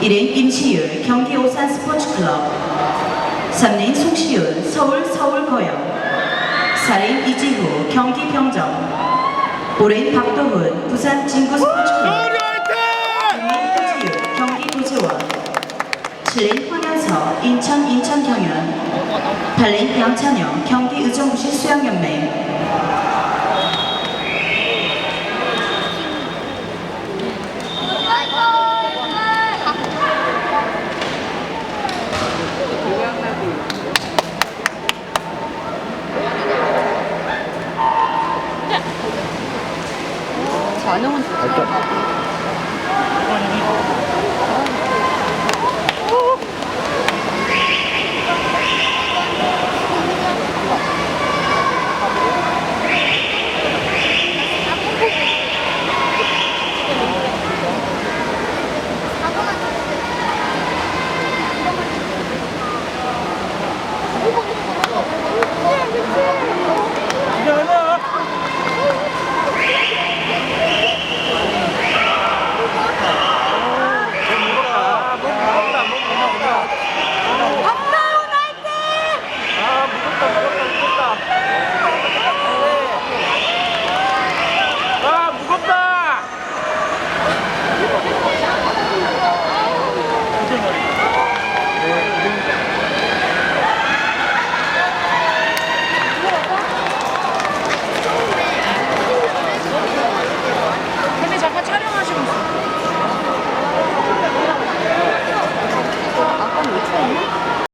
1레인 임시율 경기 오산 스포츠클럽 3레인 송시윤 서울 서울거영 4레인 이지후 경기 병정 5레인 박도훈 부산 진구 스포츠클럽 6레인 도지율 경기 도지원 7레인 황현서 인천 인천 경연 8레인 양찬영 경기 의정부시 수영연맹 반응은 좋다.